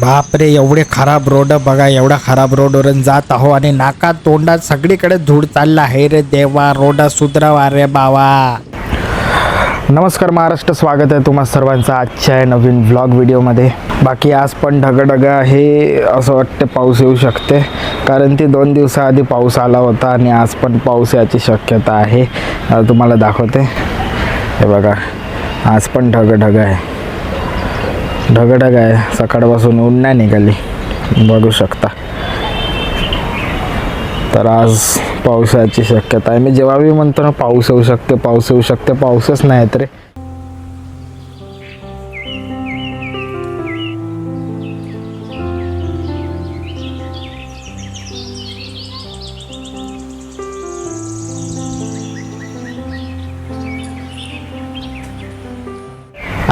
बापरे एवढे खराब रोड बघा एवढा खराब रोडवरून जात आहो आणि नाका तोंडात सगळीकडे धूळ चालला आहे रे देवा रोड सुधरावा रे बावा. नमस्कार महाराष्ट्र. स्वागत आहे तुम्हा सर्वांचं आजच्या नवीन व्लॉग व्हिडिओमध्ये बाकी आज पण ढगढग आहे असं वाटते पाऊस येऊ शकते. कारण ती दोन दिवसाआधी पाऊस आला होता आणि आज पण पाऊस याची शक्यता आहे. तुम्हाला दाखवते. हे बघा आज पण ढगढग आहे. ढगढग आहे. सकाळपासून ऊन नाही निघाली. बघू शकता. तर आज पावसाची शक्यता आहे. मी जेव्हा बी म्हणतो ना पाऊस येऊ शकते पाऊस येऊ शकते पाऊसच नाही येत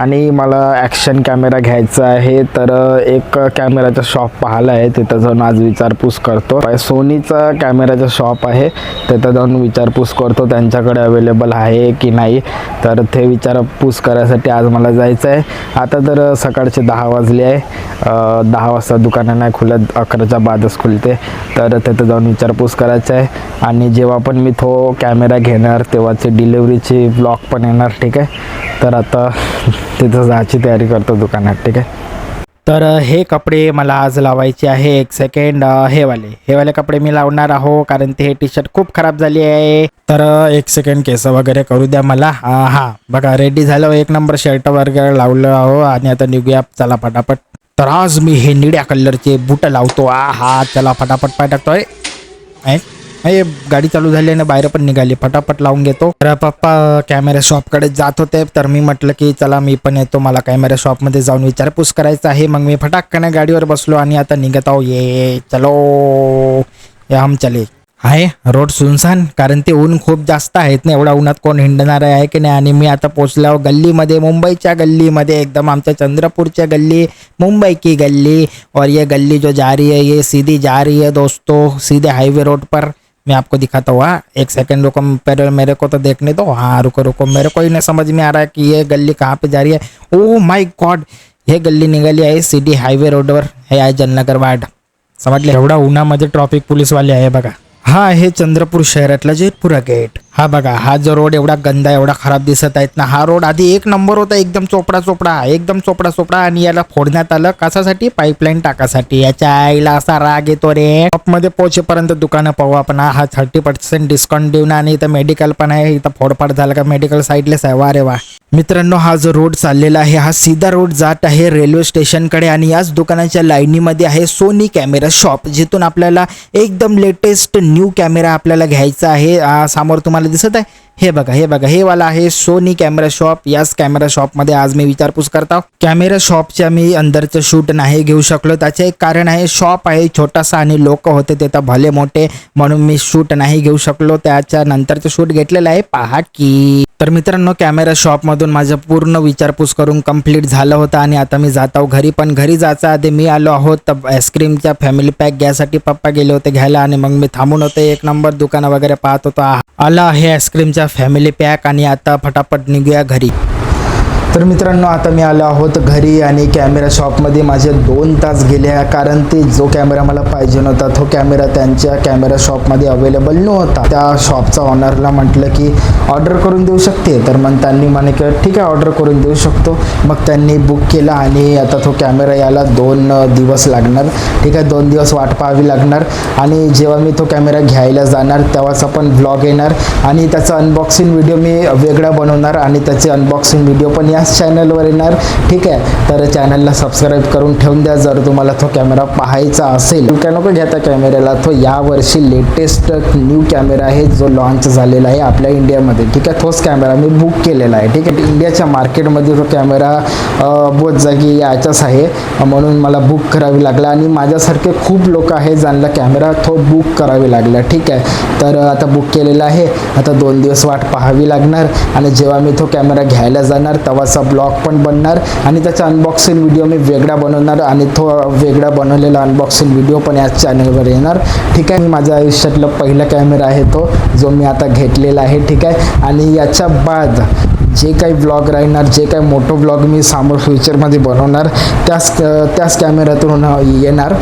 आणि मला ॲक्शन कॅमेरा घ्यायचा आहे तर एक कॅमेराचा शॉप पाहिला आहे. तिथं जाऊन आज विचारपूस करतो. सोनीचा कॅमेराचा शॉप आहे. तिथं जाऊन विचारपूस करतो त्यांच्याकडे अवेलेबल आहे की नाही. तर ते विचारपूस करायसाठी आज मला जायचं आहे आता तर सकाळचे दहा वाजले आहे. दहा वाजता दुकानं नाही खुलत अकराच्या बादच खुलते. तर तिथं जाऊन विचारपूस करायचं आहे आणि जेव्हा पण मी तो कॅमेरा घेणार तेव्हाचे डिलेवरीची ब्लॉग पण येणार ठीक आहे? तर आता तिथं जायची तयारी करतो दुकानात ठीक आहे? तर हे कपडे मला आज लावायचे आहे एक सेकंड हेवाले हे वाले. हे वाले कपडे मी लावणार आहो कारण ते टी शर्ट खूप खराब झाली आहे. तर एक सेकंड केस वगैरे करू द्या मला. हा बघा रेडी झालं एक नंबर शर्ट वगैरे लावलं आहो आणि आता निघूया चला फटाफट. तर आज मी हे निळ्या कलरचे बुट लावतो. आ हा चला फटाफट पाय टाकतोय. ऐ हे गाडी चालू झाली आणि बाहेर पण निघाली. फटाफट लावून घेतो. तर पप्पा कॅमेरा शॉपकडे जात होते. तर मी म्हटलं की चला मी पण येतो. मला कॅमेरा शॉपमध्ये जाऊन विचारपूस करायचं आहे. मग मी फटाकने गाडीवर बसलो आणि आता निघत आहो ये चलो. ये हम चले. आहे रोड सुनसान. कारण ते ऊन खूप जास्त आहेत ना. एवढा उन्हात कोण हिंडणार आहे की नाही? आणि मी आता पोचल्यावर गल्लीमध्ये मुंबईच्या गल्लीमध्ये. एकदम आमच्या चंद्रपूरच्या गल्ली मुंबई की गल्ली. और ये गल्ली जो जा रही है ये सीधी जा रही है दोस्तों. सीधे हाईवे रोड पर. मैं आपको दिखाता हूँ हाँ एक सेकंड रुको पहले मेरे को तो देखने दो। हाँ रुको रुको, मेरे को ही नहीं समझ में आ रहा है कि ये गली कहाँ पे जा रही है। ओ माय गॉड ये गली गल्ली निघाली सीडी हाईवे रोड वर है आहे जलनगर वार्ड। समजले एवढा उन्हामध्ये ट्रॉफिक पोलीसवाले आहे बघा। हा आहे चंद्रपूर शहरातला जेतपुरा गेट हा बघा हा जो रोड एवढा गंदा एवढा खराब दिसत आहेत ना हा रोड आधी एक नंबर होता एकदम चोपडा चोपडा एकदम चोपडा चोपडा आणि याला फोडण्यात आलं कशासाठी? पाईपलाईन टाकासाठी. याच्या आईला असा राग येतो रे. मध्ये पोचेपर्यंत दुकानं पाहू आपण. हा थर्टी पर्सेंट डिस्काउंट देऊन आणि इथं मेडिकल पण आहे. इथं फोडफाड झालं का मेडिकल साईडलेच आहे वा रे वा. मित्रांनो हा जो रोड चाललेला आहे हा सीधा रोड जात आहे रेल्वे स्टेशनकडे आणि याच दुकानाच्या लाईनीमध्ये आहे सोनी कॅमेरा शॉप जिथून आपल्याला एकदम लेटेस्ट न्यू कॅमेरा आपल्याला घ्यायचा आहे. समोर तुम्हाला दिसत आहे. हे बघा हे बघा हे वाला आहे सोनी कॅमेरा शॉप याच कॅमेरा शॉपमध्ये आज मी विचारपूस करता कॅमेरा शॉपच्या मी अंदरचं शूट नाही घेऊ शकलो. त्याचे एक कारण आहे शॉप आहे छोटासा आणि लोक होते ते तर भले मोठे म्हणून मी शूट नाही घेऊ शकलो. त्याच्या नंतरचं शूट घेतलेलं आहे. पहा की. तर मित्रांनो कॅमेरा शॉपमधून माझं पूर्ण विचारपूस करून कंप्लीट झालं होतं आणि आता मी जात आहो घरी. पण घरी जायचं आधी मी आलो आहोत. तर आईस्क्रीमच्या फॅमिली पॅक घ्यायसाठी पप्पा गेले होते घ्यायला आणि मग मी थांबून होते. एक नंबर दुकानं वगैरे पाहत होतो. आला आहे आईस्क्रीमच्या फॅमिली पॅक आणि आता फटाफट निघूया घरी. तर मित्रांनो आता मी आलो आहोत घरी आणि कॅमेरा शॉपमध्ये. माझे दोन तास गेले आहे कारण ते जो कॅमेरा मला पाहिजे नव्हता तो कॅमेरा त्यांच्या कॅमेरा शॉपमध्ये अवेलेबल नव्हता. त्या शॉपचा ऑनरला म्हटलं की ऑर्डर करून देऊ शकते? तर मग त्यांनी म्हणे की ठीक आहे ऑर्डर करून देऊ शकतो. मग त्यांनी बुक केला आणि आता तो कॅमेरा यायला दोन दिवस लागणार. ठीक आहे दोन दिवस वाट पाहावी लागणार. आणि जेव्हा मी तो कॅमेरा घ्यायला जाणार तेव्हाच आपण ब्लॉग येणार. आणि त्याचा अनबॉक्सिंग व्हिडिओ मी वेगळा बनवणार आणि त्याचे अनबॉक्सिंग व्हिडिओ पण या याच चॅनलवर येणार. ठीक आहे? तर चॅनलला सबस्क्राईब करून ठेवून द्या. जर तुम्हाला तो कॅमेरा पाहायचा असेल काय नको घ्या त्या कॅमेऱ्याला तो यावर्षी लेटेस्ट न्यू कॅमेरा आहे जो लॉन्च झालेला आहे आपल्या इंडियामध्ये ठीक आहे? तोच कॅमेरा मी बुक केलेला आहे. ठीक आहे? इंडियाच्या मार्केटमध्ये तो कॅमेरा बहुत जागी याचाच आहे. म्हणून मला बुक करावी लागला. आणि माझ्यासारखे खूप लोक आहे ज्यांना कॅमेरा तो बुक करावी लागला. ठीक आहे? तर आता बुक केलेला आहे. आता दोन दिवस वाट पाहावी लागणार. आणि जेव्हा मी तो कॅमेरा घ्यायला जाणार तेव्हाच ब्लॉग पण बनणार आणि त्याचा अनबॉक्सिंग व्हिडिओ मी वेगळा बनवणार आणि तो वेगळा बनवलेला अनबॉक्सिंग व्हिडिओ पण याच चॅनलवर येणार. ठीक आहे मी माझ्या आयुष्यातला पहिला कॅमेरा आहे तो जो मी आता घेतलेला आहे ठीक आहे. आणि याच्या बाद जे काही ब्लॉग राहणार जे काही मोठं ब्लॉग मी समोर फ्युचरमध्ये बनवणार त्याच त्याच कॅमेऱ्यातून येणार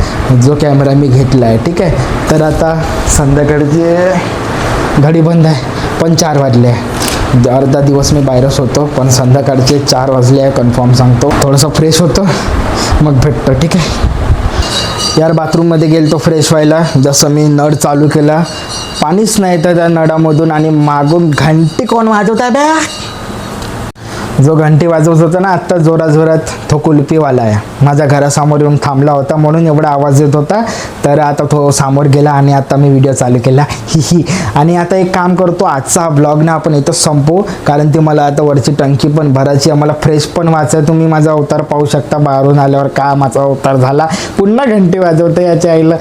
जो कॅमेरा मी घेतला आहे ठीक आहे. तर आता संध्याकाळचे घडी बंद आहे पण चार वाजले आहे. अर्धा दिवस मी बाहेरच होतो पण संध्याकाळचे चार वाजले आहे कन्फर्म सांगतो. थोडंसं फ्रेश होतो मग भेटतो ठीक आहे? यार बाथरूममध्ये गेलो तो फ्रेश व्हायला. जसं मी नळ चालू केला पाणीच नाही तर त्या नळामधून आणि मागून घंटी कोण वाजवत आहे बॅ? जो घंटी वाजवत होता ना आत्ता जोराजोरात तो कुलपीवाला आहे. माझ्या घरासमोर येऊन थांबला होता म्हणून एवढा आवाज येत होता. तर आता तो समोर गेला आणि आता मी व्हिडिओ चालू केला. ही ही. आणि आता एक काम करतो आजचा हा ब्लॉग ना आपण इथं संपू कारण ती मला आता वरची टंकी पण भरायची आहे. मला फ्रेश पण वाचाय तुम्ही माझा अवतार पाहू शकता. बाहेरून आल्यावर का माझा अवतार झाला? पुन्हा घंटी वाजवतो याच्या आईला.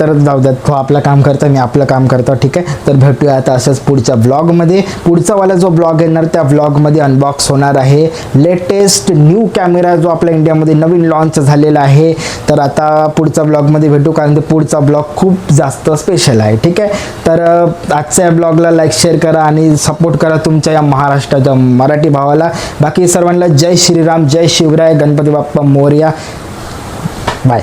तर जाऊ द्यात तो आपलं काम करतो मी आपलं काम करतो. ठीक आहे? तर भेटूया आता असंच पुढच्या ब्लॉगमध्ये पुढचा वाला जो ब्लॉग येणार त्या ब्लॉगमध्ये अनबॉक्स होणार. आहे. लेटेस्ट न्यू कॅमेरा जो आपल्या इंडियामध्ये नवीन लॉन्च झालेला आहे. तर आता पुढच्या ब्लॉगमध्ये भेटू कारण ते पुढचा ब्लॉग खूप जास्त स्पेशल आहे. ठीक आहे? तर आजच्या या ब्लॉगला लाईक शेअर करा आणि सपोर्ट करा तुमच्या या महाराष्ट्राच्या मराठी भावाला. बाकी सर्वांना जय श्रीराम जय शिवराय गणपती बाप्पा मोर्या. बाय